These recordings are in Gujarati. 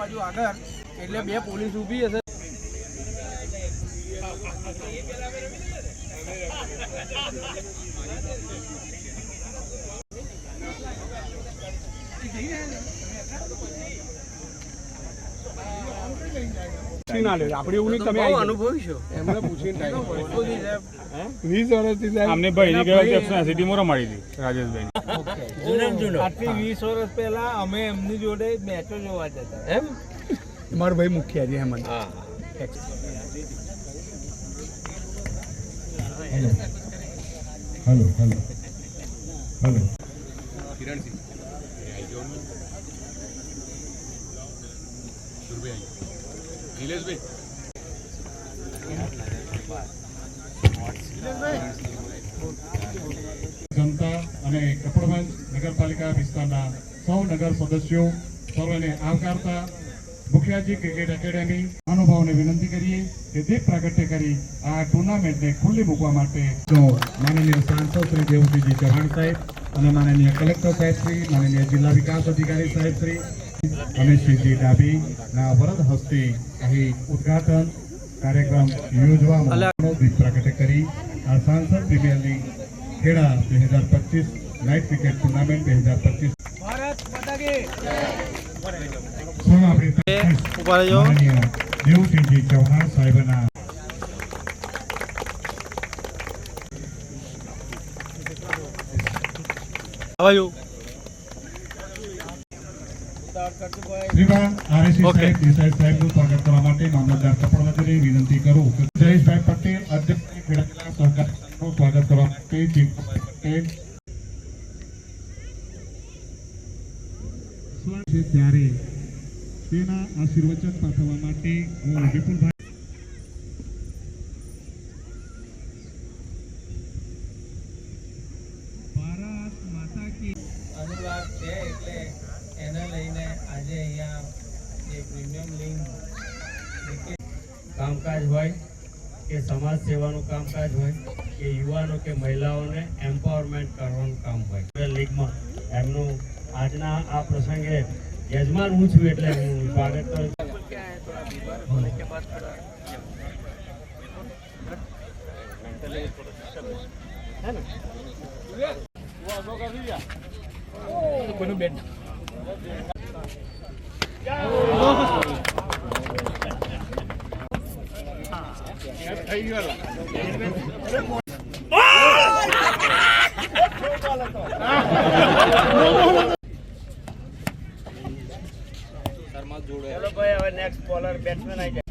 બાજુ આગળ એટલે બે પોલીસ ઊભી હશે. આપણે એવું નહીં તમે આવી અનુભવી છો. એમને પૂછીને આમને ભાઈ સિટીમાં રમાડી હતી રાજેશભાઈ આટલી વીસ વર્ષ પહેલા અમે એમની જોડે મેચો જોવા જતા. એમ? મારો ભાઈ મુખ્ય છે હેમંત. હા. કિરણસિંહ. નિલેશભાઈ. હલો જનતા અને કપડવંજ નગરપાલિકા વિસ્તારના સૌ નગર સદસ્યો સર્વને આવકારતા મુખિયાજી ક્રિકેટ એકેડેમી અનુભવને વિનંતી કરીએ કે દીપ પ્રાગટ્ય કરી આ ટુર્નામેન્ટને ખુલ્લી મૂકવા માટે માનનીય સાંસદ શ્રી દેવજીજી ચૌહાણ સાહેબ અને માનનીય કલેક્ટર સાહેબ શ્રી, માનનીય જિલ્લા વિકાસ અધિકારી સાહેબ શ્રી અને શ્રીજી ડાભીના વરદ હસ્તે અહીં ઉદ્ઘાટન કાર્યક્રમ યોજવામાં દીપ પ્રાગટ્ય કરી આ સાંસદ પ્રીમિયર લીગ ખેડા બે હજાર પચીસ નાઇટ ક્રિકેટ ટુર્નામેન્ટ બે હજાર પચીસ. આપણે દેવસિંહજી ચૌહાણ સાહેબના શ્રીમાન આરએસી સાહેબ દેસાઈ સાહેબનું સ્વાગત કરવા માટે મામલતદાર કપડવંજને વિનંતી કરું. જયેશભાઈ પટેલ અધ્યક્ષ ખેડા જિલ્લા સ્વાગત કરવા માટે ચિંતનભાઈ પટેલ ત્યારે તેના આશીર્વચન પાઠવવા માટે હું વિપુલભાઈ ભારત માતા કી અનુરાગ છે એટલે એને લઈને આજે અહીંયા જે પ્રીમિયમ લીગ ક્રિકેટ કામકાજ હોય કે સમાજ સેવાનું કામકાજ હોય કે યુવાનો કે મહિલાઓને એમ્પાવરમેન્ટ કરવાનું કામ હોય. લીગમાં એમનું આજના આ પ્રસંગે યજમાન હું છું એટલે હું સ્વાગત કરું છું. કોઈનું બેટ ચલો ભાઈ હવે નેક્સ્ટ બોલર બેટ્સમેન આવી જાય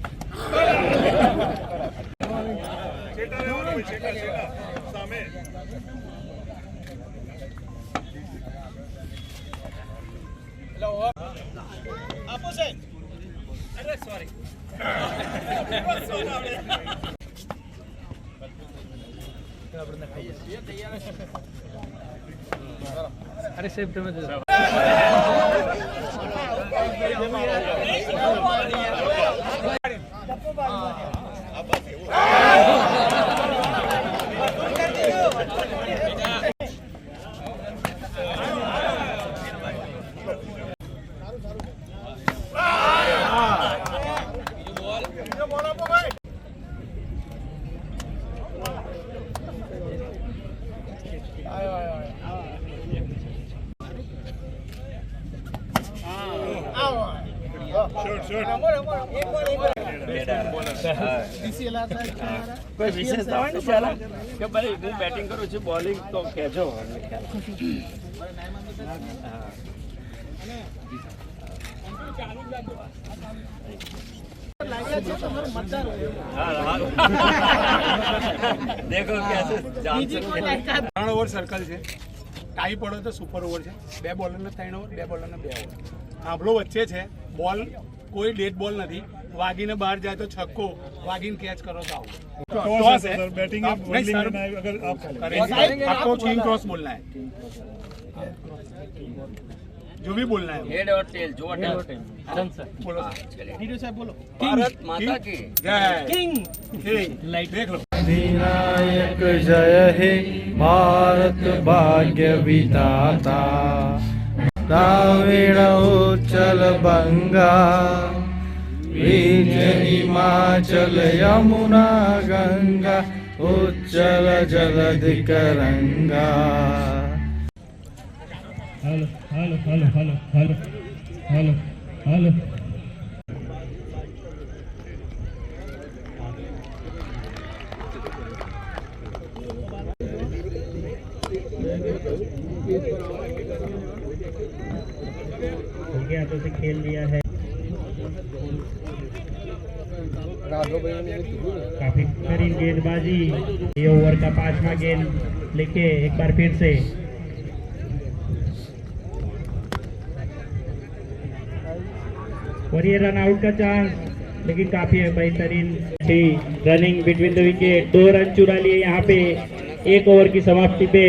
અરે સાહેબ તમે કોઈ વિશેષતા ભાઈ હું બેટિંગ કરું છું બોલિંગ તો કહેજો ત્રણ ઓવર સર્કલ છે. ટાઈ પડે તો સુપર ઓવર છે. બે બોલરને ત્રણ ઓવર બે બોલરને બે ઓવર આંભળો વચ્ચે છે. બોલ કોઈ ડેડ બોલ નથી વાગીને બહાર જાય તો છક્કો વાગીને કેચ કરો તો આઉટ टॉस है बैटिंग नहीं सर अगर आप करेंगे आपको किंग क्रॉस बोलना है जो भी बोलना है हेड और टेल जो टेल बोलो भारत माता की जय किंग किंग देख लो વિનાયક જય હે ભારત ભાગ્ય વિધાતા द्राविणोच्चल बङ्गा विजय हिमाचल यमुना गङ्गा उच्चल जलधिकरङ्गा hello hello hello hello hello hello hello Thank you. गया तो उसे खेल लिया है। काफ़ी बेहतरीन गेंदबाजी। ये ओवर का पांचवा गेंद लेके एक बार फिर से। और ये रन आउट का चांस लेकिन काफ़ी बेहतरीन। थी रनिंग बिटवीन द विकेट दो रन चुरा लिए यहाँ पे। एक ओवर की समाप्ति पे।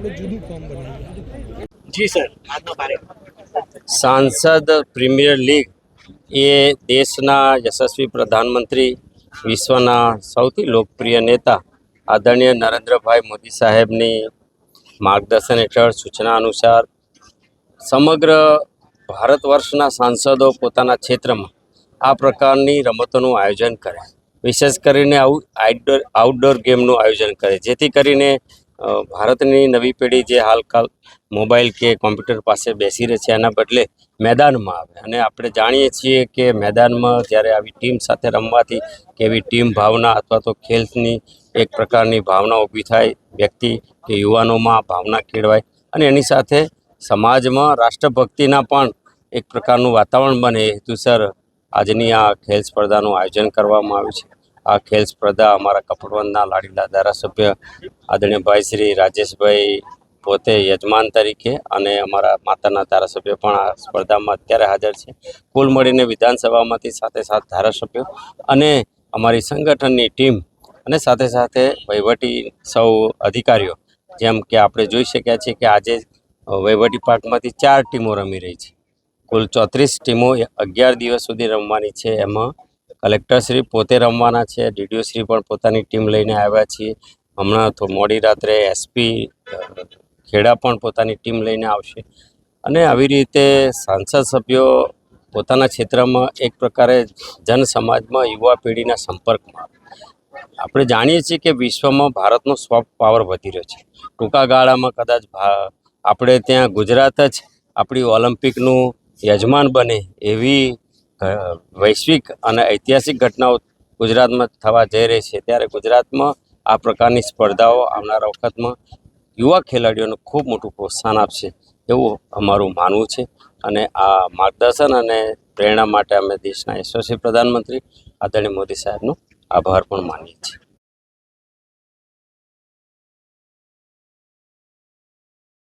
આપણે જુદું ફોર્મ બનાવ્યું જી સર. સાંસદ પ્રીમિયર લીગ એ દેશના યશસ્વી પ્રધાનમંત્રી વિશ્વના સૌથી લોકપ્રિય નેતા આદરણીય નરેન્દ્રભાઈ મોદી સાહેબની માર્ગદર્શન હેઠળ સૂચના અનુસાર સમગ્ર ભારત વર્ષના સાંસદો પોતાના ક્ષેત્રમાં આ પ્રકારની રમતોનું આયોજન કરે. વિશેષ કરીને આઉટડોર આઉટડોર ગેમનું આયોજન કરે. જેથી કરીને ભારતની નવી પેઢી જે હાલકાલ મોબાઈલ કે કોમ્પ્યુટર પાસે બેસી રહે છે, એના બદલે મેદાનમાં આવે. અને આપણે જાણીએ છીએ કે મેદાનમાં જ્યારે આવી ટીમ સાથે રમવાથી કે એવી ટીમ ભાવના અથવા તો ખેલની એક પ્રકારની ભાવના ઊભી થાય, વ્યક્તિ કે યુવાનોમાં ભાવના કેળવાય અને એની સાથે સમાજમાં રાષ્ટ્રભક્તિના પણ એક પ્રકારનું વાતાવરણ બને. હેતુસર આજની આ ખેલ સ્પર્ધાનું આયોજન કરવામાં આવ્યું છે. આ ખેલ સ્પર્ધા અમારા કપડવંદના લાડીલા ધારાસભ્ય આદરણીય ભાઈ શ્રી રાજેશભાઈ પોતે યજમાન તરીકે અને અમારા માતાના ધારાસભ્ય પણ આ સ્પર્ધામાં અત્યારે હાજર છે. કુલ મળીને વિધાનસભામાંથી સાથે સાથ ધારાસભ્યો અને અમારી સંગઠનની ટીમ અને સાથે સાથે વહીવટી સૌ અધિકારીઓ, જેમ કે આપણે જોઈ શક્યા છીએ કે આજે વહીવટી પાર્કમાંથી ચાર ટીમો રમી રહી છે. કુલ ચોત્રીસ ટીમો અગિયાર દિવસ સુધી રમવાની છે. એમાં કલેક્ટરશ્રી પોતે રમવાના છે ડીડીઓશ્રી પણ પોતાની ટીમ લઈને આવ્યા છીએ. હમણાં તો મોડી રાત્રે એસપી ખેડા પણ પોતાની ટીમ લઈને આવશે. અને આવી રીતે સાંસદ સભ્યો પોતાના ક્ષેત્રમાં એક પ્રકારે જન સમાજમાં યુવા પેઢીના સંપર્કમાં. આપણે જાણીએ છીએ કે વિશ્વમાં ભારતનો સોફ્ટ પાવર વધી રહ્યો છે. ટૂંકા ગાળામાં કદાચ આપણે ત્યાં ગુજરાત જ આપણી ઓલિમ્પિકનું યજમાન બને એવી વૈશ્વિક અને ઐતિહાસિક ઘટનાઓ ગુજરાતમાં થવા જઈ રહી છે. ત્યારે ગુજરાતમાં આ પ્રકારની સ્પર્ધાઓ આવનારા વખતમાં યુવા ખેલાડીઓને ખૂબ મોટું પ્રોત્સાહન આપશે એવું અમારું માનવું છે. અને આ માર્ગદર્શન અને પ્રેરણા માટે અમે દેશના યશસ્વી પ્રધાનમંત્રી આદરણીય મોદી સાહેબનો આભાર પણ માનીએ છીએ.